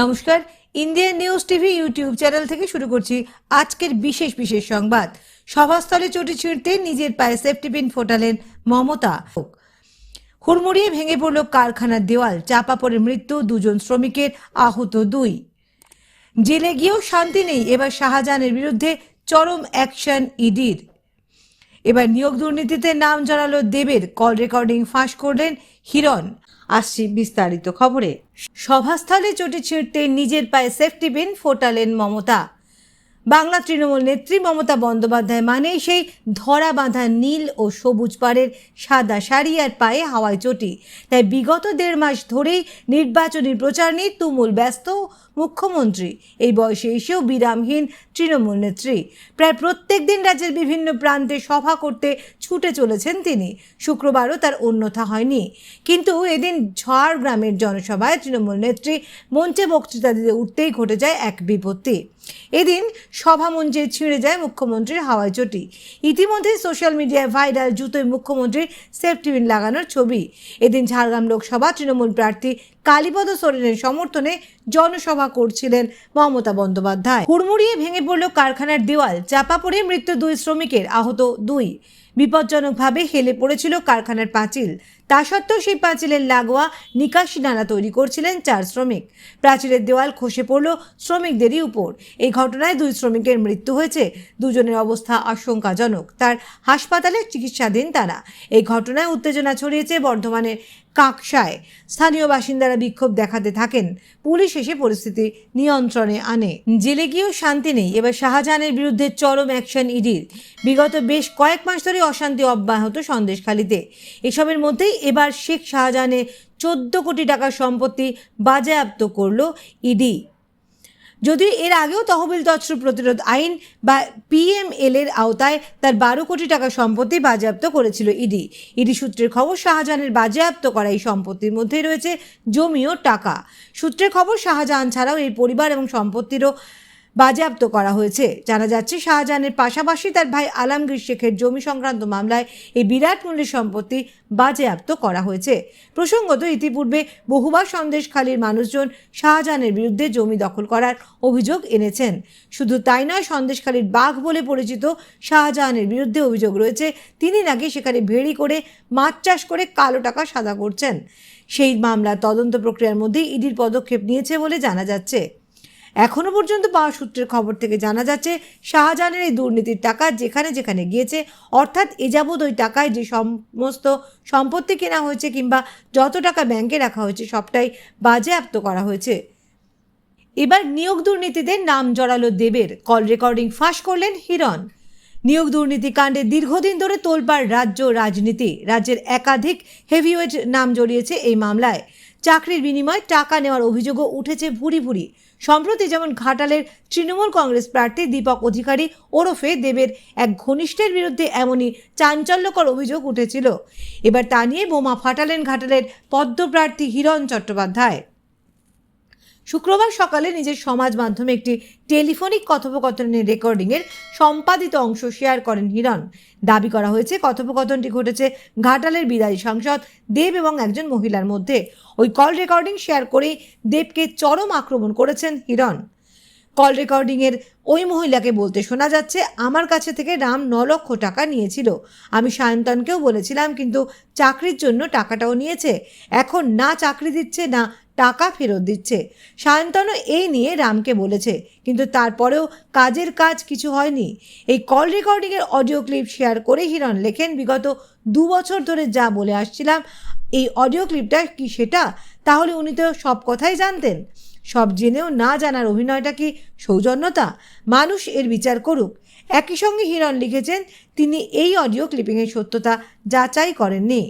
নমস্কার Indian news TV YouTube channel থেকে শুরু করছি আজকের বিশেষ বিশেষ সংবাদ। সভাস্থলে চটি ছিঁড়তে নিজের পায়ে সেফটি পিন ফোটালেন মমতা। হুড়মুড়িয়ে ভেঙে পড়ল কারখানার দেওয়াল, চাপা পড়ে মৃত্যু দুজন শ্রমিকের, আহত দুই। জেলে গিয়েও শান্তি নেই, এবার শাহজাহানের বিরুদ্ধে চরম অ্যাকশন ইডির এবার নিয়োগ দুর্নীতিতে নাম জড়ালো দেবের। কল রেকর্ডিং ফাঁস করলেন হিরণ। আসছি বিস্তারিত খবরে। সভাস্থলে চটি ছিঁড়তে নিজের পায়ে সেফটি বিন ফোটালেন মমতা। বাংলা তৃণমূল নেত্রী মমতা বন্দ্যোপাধ্যায় মানেই সেই ধরা বাঁধা নীল ও সবুজ পাড়ের সাদা শাড়ি আর পায়ে হাওয়ায় চটি। তাই বিগত দেড় মাস ধরেই নির্বাচনী প্রচার নিয়ে তুমুল ব্যস্ত মুখ্যমন্ত্রী। এই বয়সে এসেও বিরামহীন তৃণমূল নেত্রী। প্রায় প্রত্যেক দিন রাজ্যের বিভিন্ন প্রান্তে সভা করতে ছুটে চলেছেন তিনি। শুক্রবারও তার অন্যথা হয়নি। কিন্তু এদিন ঝাড়গ্রামের জনসভায় তৃণমূল নেত্রী মঞ্চে বক্তৃতা দিতে উঠতেই ঘটে যায় এক বিপত্তি। এদিন সভা মঞ্চে ছিঁড়ে যায় মুখ্যমন্ত্রীর হাওয়াই চটি। ইতিমধ্যে সোশ্যাল মিডিয়ায় ভাইরাল জুতোয় মুখ্যমন্ত্রীর সেফটি পিন লাগানোর ছবি। এদিন ঝাড়গ্রাম লোকসভা তৃণমূল প্রার্থী কালীপদ সোরেনের সমর্থনে জনসভা করছিলেন মমতা বন্দ্যোপাধ্যায়। হুড়মুড়িয়ে ভেঙে পড়ল কারখানার দেওয়াল, চাপা পড়ে মৃত্যু দুই শ্রমিকের, আহত দুই। বিপজ্জনকভাবে হেলে পড়েছিল কারখানার পাঁচিল। তা সত্ত্বেও সেই পাঁচিলের লাগোয়া নিকাশি নালা তৈরি করছিলেন চার শ্রমিক। প্রাচীরের দেওয়াল খসে পড়ল শ্রমিকদেরই উপর। এই ঘটনায় দুই শ্রমিকের মৃত্যু হয়েছে। দুজনের অবস্থা আশঙ্কাজনক। তার হাসপাতালে চিকিৎসাধীন তারা। এই ঘটনায় উত্তেজনা ছড়িয়েছে বর্ধমানের কাকসায়। স্থানীয় বাসিন্দারা বিক্ষোভ দেখাতে থাকেন। পুলিশ এসে পরিস্থিতি নিয়ন্ত্রণে আনে। জেলে গিয়েও শান্তি নেই। এবার শাহজাহানের বিরুদ্ধে চরম অ্যাকশন ইডির। বিগত বেশ কয়েক মাস ধরে অশান্তি অব্যাহত সন্দেশখালিতে। এসবের মধ্যেই এবার শেখ শাহজাহানের চোদ্দ কোটি টাকার সম্পত্তি বাজেয়াপ্ত করল ইডি। যদিও এর আগেও তহবিল তৎস্র প্রতিরোধ আইন বা পিএমএল এর আওতায় তার বারো কোটি টাকা সম্পত্তি বাজেয়াপ্ত করেছিল ইডি। ইডি সূত্রের খবর, শাহজাহানের বাজেয়াপ্ত করা এই সম্পত্তির মধ্যে রয়েছে জমি ও টাকা। সূত্রের খবর, শাহজাহান ছাড়াও এই পরিবার এবং সম্পত্তিরও বাজেয়াপ্ত করা হয়েছে। জানা যাচ্ছে, শাহজাহানের পাশাপাশি তার ভাই আলমগীর শেখের জমি সংক্রান্ত মামলায় এই বিরাট মূল্যের সম্পত্তি বাজেয়াপ্ত করা হয়েছে। প্রসঙ্গত, ইতিপূর্বে বহুবার সন্দেশখালীর মানুষজন শাহজাহানের বিরুদ্ধে জমি দখল করার অভিযোগ এনেছেন। শুধু তাই নয়, সন্দেশখালীর বাঘ বলে পরিচিত শাহজাহানের বিরুদ্ধে অভিযোগ রয়েছে, তিনি নাকি সেখানে ভেড়ি করে, মাছ চাষ করে কালো টাকা সাদা করছেন। সেই মামলার তদন্ত প্রক্রিয়ার মধ্যেই ইডির পদক্ষেপ নিয়েছে বলে জানা যাচ্ছে। এখনও পর্যন্ত পাওয়া সূত্রের খবর থেকে জানা যাচ্ছে, শাহজাহানের এই দুর্নীতির টাকা যেখানে যেখানে গিয়েছে, অর্থাৎ এ যাবৎ ওই টাকায় যে সমস্ত সম্পত্তি কেনা হয়েছে কিংবা যত টাকা ব্যাংকে রাখা হয়েছে সবটাই বাজেয়াপ্ত করা হয়েছে। এবার নিয়োগ দুর্নীতিতে নাম জড়ালো দেবের। কল রেকর্ডিং ফাঁস করলেন হিরণ। নিয়োগ দুর্নীতি কাণ্ডে দীর্ঘদিন ধরে তোলপাড় রাজ্য রাজনীতি। রাজ্যের একাধিক হেভিওয়েট নাম জড়িয়েছে এই মামলায়। চাকরির বিনিময়ে টাকা নেওয়ার অভিযোগও উঠেছে ভুরি ভুরি। সম্প্রতি যেমন ঘাটালের তৃণমূল কংগ্রেস প্রার্থী দীপক অধিকারী ওরফে দেবের এক ঘনিষ্ঠের বিরুদ্ধে এমনই চাঞ্চল্যকর অভিযোগ উঠেছিল। এবার তা নিয়ে বোমা ফাটালেন ঘাটালের পদ্মপ্রার্থী হিরণ চট্টোপাধ্যায়। শুক্রবার সকালে নিজের সমাজ মাধ্যমে একটি টেলিফোনিক কথোপকথনের রেকর্ডিংয়ের সম্পাদিত অংশ শেয়ার করেন হিরণ। দাবি করা হয়েছে, কথোপকথনটি ঘটেছে ঘাটালের বিদায়ী সাংসদ দেব এবং একজন মহিলার মধ্যে। ওই কল রেকর্ডিং শেয়ার করেই দেবকে চরম আক্রমণ করেছেন হিরণ। কল রেকর্ডিংয়ের ওই মহিলাকে বলতে শোনা যাচ্ছে, আমার কাছে থেকে রাম ন লক্ষ টাকা নিয়েছিল। আমি সায়ন্তনকেও বলেছিলাম, কিন্তু চাকরির জন্য টাকাটাও নিয়েছে। এখন না চাকরি দিচ্ছে, না টাকা ফেরত দিচ্ছে। সায়ন্তনও এই নিয়ে রামকে বলেছে, কিন্তু তারপরেও কাজের কাজ কিছু হয়নি। এই কল রেকর্ডিংয়ের অডিও ক্লিপ শেয়ার করে হিরণ লেখেন, বিগত দু বছর ধরে যা বলে আসছিলাম, এই অডিও ক্লিপটা কি সেটা? তাহলে উনি তো সব কথাই জানতেন। সব জেনেও না জানার অভিনয়টা কি সৌজন্যতা? মানুষ এর বিচার করুক। একই সঙ্গে হিরণ লিখেছেন, তিনি এই অডিও ক্লিপিংয়ের সত্যতা যাচাই করেননি।